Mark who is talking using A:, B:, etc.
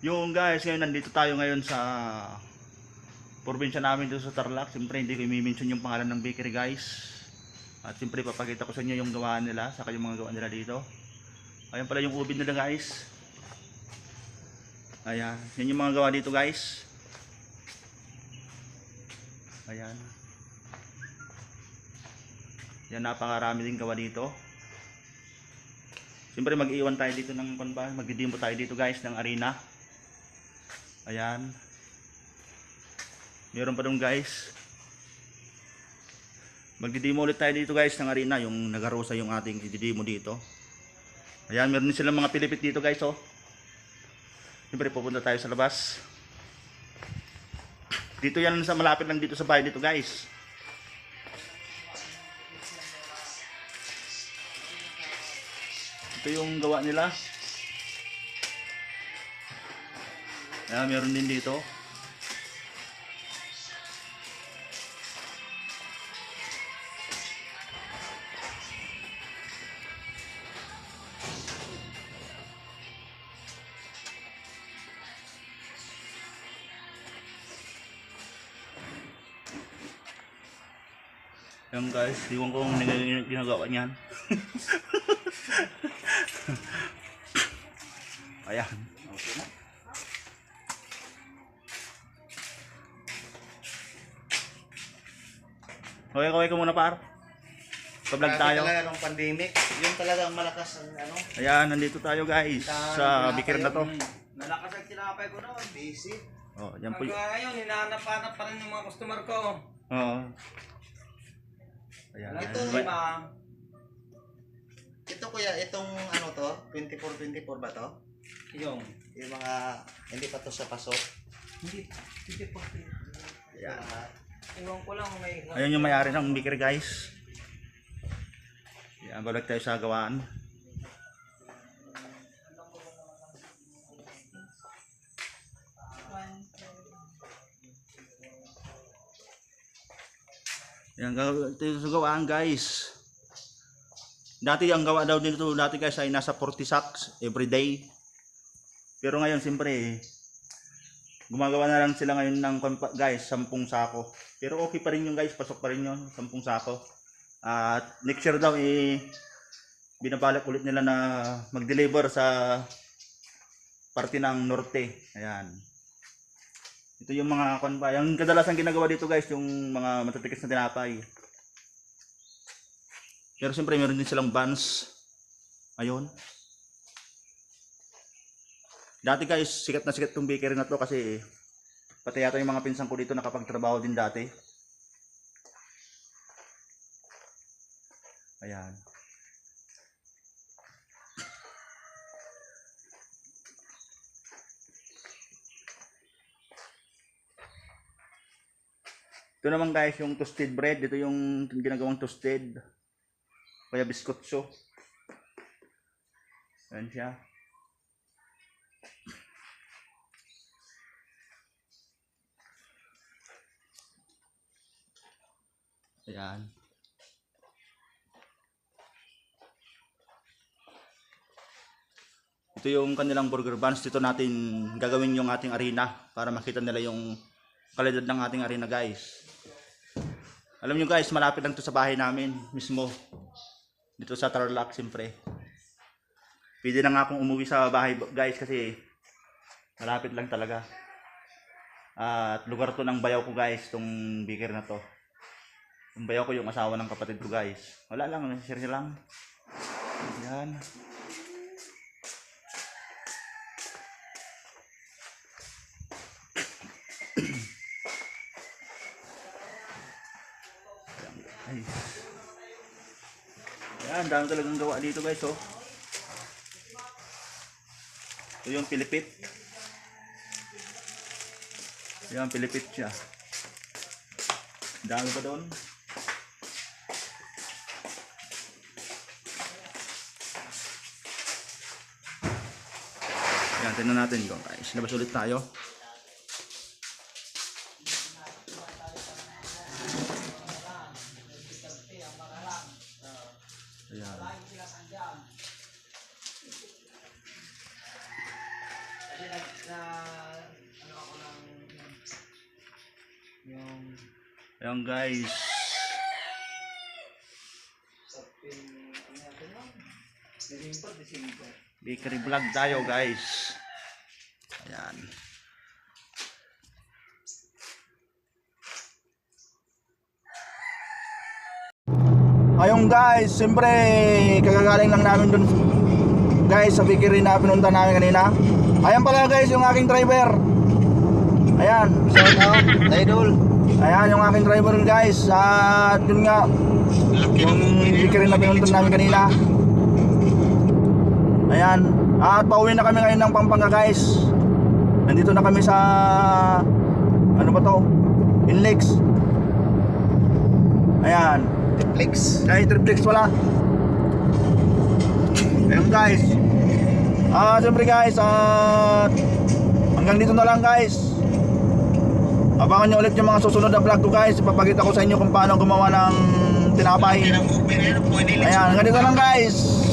A: Yung guys, ngayon nandito tayo ngayon sa probinsya namin dito sa Tarlac. Siyempre hindi ko i-mention yung pangalan ng bakery guys. At siyempre papakita ko sa inyo yung gawaan nila, saka yung mga gawaan nila dito. Ayan pala yung ubin nila guys. Ayan, yan yung mga gawa dito guys. Ayan. Yan napakarami din gawa dito. Siyempre mag-iwan tayo dito ng panba, magdidimo tayo dito guys ng arena. Ayan. Meron pa dong guys. Magdidimo ulit tayo dito guys ng arena, yung nagarosa yung ating ididimo dito. Ayan, meron din silang mga pilipit dito guys oh. Siyempre pupunta tayo sa labas. Dito yan sa malapit lang dito sa bahay dito guys. Ito yung gawa nila. Ayan, meron din dito. Yan guys, iwan ko kung nag- ginagawa niyan. Ayan. Okay, okay ka muna par. Pa-vlog
B: Grabe
A: tayo.
B: talaga nung pandemic. Yun talaga ang malakas ang ano.
A: Ayan, nandito tayo guys sa bikir na to.
B: Malakas ang tinapay ko noon. Busy.
A: Oh, yan po. y-
C: Hanggang ngayon, hinahanap-hanap pa rin yung mga customer ko.
A: Oo. Ayan.
C: Ito,
A: ayan.
C: lima.
B: Ito kuya, itong ano to? 24-24 ba to?
C: Yung.
B: Yung mga, hindi pa to sa pasok.
C: Hindi, hindi po.
B: Ayan. Mga,
C: Iwan ko lang may...
A: Ayan yung may-ari ng bikir guys. Yan, balik tayo sa gawaan. Yan, yung sa gawaan guys. Dati ang gawa daw dito dati guys ay nasa 40 sacks every day. Pero ngayon siyempre gumagawa na lang sila ngayon ng guys 10 sako. Pero okay pa rin yung guys, pasok pa rin yun, 10 sako. At next year daw eh binabalak ulit nila na mag-deliver sa parte ng norte. Ayan. Ito yung mga konba. Yung kadalasan ginagawa dito guys, yung mga matatikas na tinapay. Pero siyempre meron din silang buns. Ayun. Dati guys, sikat na sikat tong bakery na to kasi pati yata yung mga pinsan ko dito nakapagtrabaho din dati. Ayan. Ito naman guys, yung toasted bread. Ito yung ginagawang toasted. Kaya biskotso. Ayan siya. Ayan. Ito yung kanilang burger buns. Dito natin gagawin yung ating arena para makita nila yung kalidad ng ating arena guys. Alam nyo guys, malapit lang to sa bahay namin mismo. Dito sa Tarlac siyempre. Pwede na nga akong umuwi sa bahay guys kasi malapit lang talaga. At lugar to ng bayaw ko guys, tong bikir na to. Yung bayaw ko yung asawa ng kapatid ko guys. Wala lang, share lang. Yan. Ay. Yan, dami talagang gawa dito guys, oh. Ito yung pilipit. Yan, pilipit siya. Dami pa doon. Yan, tingnan natin yung guys. Labas ulit tayo. Ayan. Ayan guys. Bakery vlog tayo guys. Ayan. Ayun guys, siyempre kagagaling lang namin dun guys sa bakery na pinunta namin kanina. Ayan pala guys yung aking driver. Ayan.
B: Shout out, idol.
A: Ayan yung aking driver guys. At yun nga, yung bakery na pinunta namin kanina. Ayan. At pauwi na kami ngayon ng Pampanga guys. Nandito na kami sa ano ba to? Inlex. Ayan.
B: Netflix.
A: Ay, triplex wala. Ayan guys. Ah, siyempre guys, at hanggang dito na lang guys. Abangan nyo ulit yung mga susunod na vlog ko guys. Ipapakita ko sa inyo kung paano gumawa ng tinapay. Ayan, hanggang dito lang guys.